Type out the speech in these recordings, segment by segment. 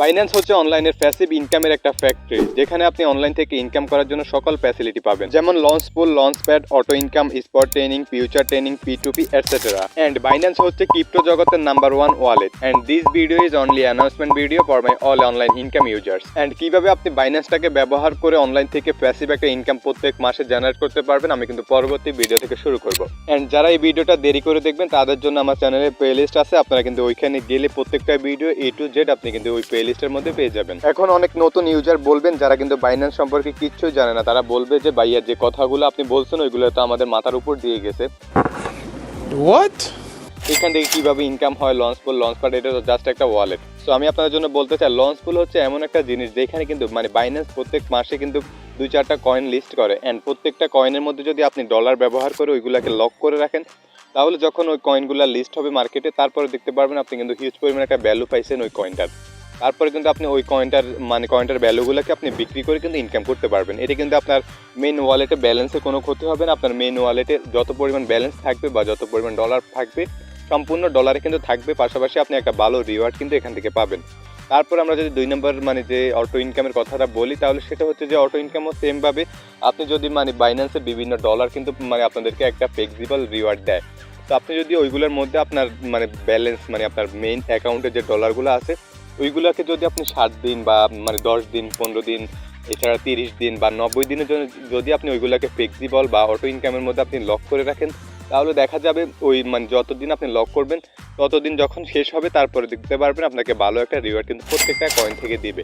Binance হচ্ছে অনলাইনের passive ইনকামের একটা ফ্যাক্টরি যেখানে আপনি অনলাইন থেকে ইনকাম করার জন্য সকল ফ্যাসিলিটি পাবেন। যেমন launch pool launch pad auto income spot training future training P to P etcetera and Binance হচ্ছে ক্রিপ্টো জগতের number one wallet and this video is only announcement video for my all online income users and কীভাবে আপনি বাইন্যান্সটাকে ব্যবহার করে online থেকে passive একটা income প্রত্যেক মাসে জেনারেট করতে পারবেন, আমি কিন্তু পরবর্তী ভিডিও থেকে শুরু করব। অ্যান্ড যারা এই ভিডিওটা দেরি করে দেখবেন, তাদের জন্য আমার চ্যানেলে প্লেলিস্ট আছে। আপনারা কিন্তু ওইখানে গেলে প্রত্যেকটা ভিডিও এ টু জেড আপনি কিন্তু ওই প্লেলিস্টের মধ্যে পেয়ে যাবেন। এখন অনেক নতুন ইউজার বলবেন যারা কিন্তু বাইন্যান্স সম্পর্কে কিচ্ছুই জানে না। তারা বলবে যে ভাইয়া যে কথাগুলো আপনি বলছেন ওইগুলো তো আমাদের মাথার উপর দিয়ে গেছে। What? এখান থেকে কীভাবে ইনকাম হয় লঞ্চ পুল লঞ্চ প্যাড এটা তো জাস্ট একটা ওয়ালেট সো আমি আপনাদের জন্য বলতে চাই লঞ্চ পুল হচ্ছে এমন একটা জিনিস যেখানে কিন্তু মানে বাইন্যান্স প্রত্যেক মাসে কিন্তু দুই চারটা কয়েন লিস্ট করে। অ্যান্ড প্রত্যেকটা কয়েনের মধ্যে যদি আপনি ডলার ব্যবহার করে ওইগুলোকে লক করে রাখেন তাহলে যখন ওই কয়েনগুলো লিস্ট হবে মার্কেটে তারপরে দেখতে পারবেন আপনি কিন্তু হিউজ পরিমাণে একটা ভ্যালু পাইছেন ওই কয়েনটার তারপরে কিন্তু আপনি ওই কয়েনটার মানে কয়েনটার ভ্যালুগুলোকে আপনি বিক্রি করে কিন্তু ইনকাম করতে পারবেন। এটা কিন্তু আপনার মেন ওয়ালেটে ব্যালেন্সে কোনো ক্ষতি হবে না। আপনার মেন ওয়ালেটে যত পরিমাণ ব্যালেন্স থাকবে বা যত পরিমাণ ডলার থাকবে, সম্পূর্ণ ডলারে কিন্তু থাকবে। পাশাপাশি আপনি একটা ভালো রিওয়ার্ড কিন্তু এখান থেকে পাবেন। তারপর আমরা যদি দুই নম্বর মানে যে অটো ইনকামের কথাটা বলি, তাহলে সেটা হচ্ছে যে অটো ইনকামও সেমভাবে আপনি যদি মানে বাইন্যান্সে বিভিন্ন ডলার কিন্তু মানে আপনাদেরকে একটা ফ্লেক্সিবল রিওয়ার্ড দেয়। তো আপনি যদি ওইগুলোর মধ্যে আপনার মানে ব্যালেন্স মানে আপনার মেইন অ্যাকাউন্টে যে ডলারগুলো আছে ওইগুলোকে যদি আপনি সাত দিন বা মানে দশ দিন, পনেরো দিন, এছাড়া তিরিশ দিন বা নব্বই দিনের জন্য যদি আপনি ওইগুলোকে ফ্লেক্সিবল বা অটো ইনকামের মধ্যে আপনি লক করে রাখেন, তাহলে দেখা যাবে ওই মানে যতদিন আপনি লক করবেন ততদিন যখন শেষ হবে, তারপরে দেখতে পারবেন আপনাকে ভালো একটা রিওয়ার্ড কিন্তু প্রত্যেকটা কয়েন থেকে দিবে।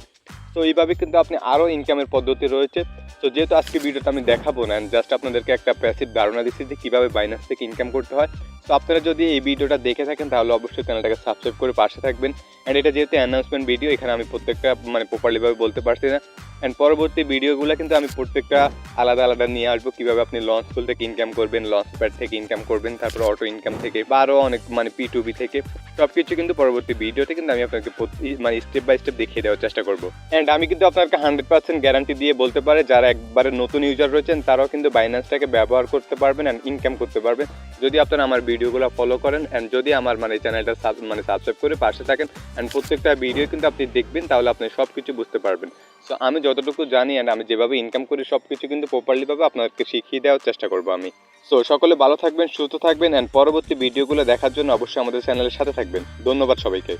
তো এইভাবে কিন্তু আপনি আরও ইনকামের পদ্ধতি রয়েছে। তো যেহেতু আজকে ভিডিওটা আমি দেখাবো না জাস্ট আপনাদেরকে একটা প্যাসিভ ধারণা দিচ্ছি যে কীভাবে বাইনান্স থেকে ইনকাম করতে হয়। তো আপনারা যদি এই ভিডিওটা দেখে থাকেন, তাহলে অবশ্যই চ্যানেলটাকে সাবস্ক্রাইব করে পাশে থাকবেন। অ্যান্ড এটা যেহেতু অ্যানাউন্সমেন্ট ভিডিও এখানে আমি প্রত্যেকটা মানে প্রপারলিভাবে বলতে পারছি না। অ্যান্ড পরবর্তী ভিডিওগুলো কিন্তু আমি প্রত্যেকটা আলাদা আলাদা নিয়ে আসব, কীভাবে আপনি লঞ্চ স্কুল থেকে ইনকাম করবেন লঞ্চ প্যাড থেকে ইনকাম করবেন, তারপর অটো ইনকাম থেকে, বা আরও অনেক মানে পি টু বি থেকে সব কিছু কিন্তু পরবর্তী ভিডিওতে কিন্তু আমি আপনাকে মানে স্টেপ বাই স্টেপ দেখিয়ে দেওয়ার চেষ্টা করব। অ্যান্ড আমি কিন্তু আপনাকে হান্ড্রেড পার্সেন্ট গ্যারান্টি দিয়ে বলতে পারে, যারা একবারে নতুন ইউজার রয়েছেন, তারাও কিন্তু বাইন্যান্সটাকে ব্যবহার করতে পারবেন অ্যান্ড ইনকাম করতে পারবেন। যদি আপনারা আমার ভিডিওগুলো ফলো করেন অ্যান্ড যদি আমার মানে চ্যানেলটা মানে সাবস্ক্রাইব করে পাশে থাকেন অ্যান্ড প্রত্যেকটা ভিডিও কিন্তু আপনি দেখবেন, তাহলে আপনি সব কিছু বুঝতে পারবেন। সো আমি যতটুকু জানি অ্যান্ড আমি যেভাবে ইনকাম করি সব কিছু কিন্তু প্রপারলিভাবে আপনাদেরকে শিখিয়ে দেওয়ার চেষ্টা করব আমি। সো সকলে ভালো থাকবেন, সুস্থ থাকবেন অ্যান্ড পরবর্তী ভিডিওগুলো দেখার জন্য অবশ্যই আমাদের চ্যানেলের সাথে থাকবেন। ধন্যবাদ সবাইকে।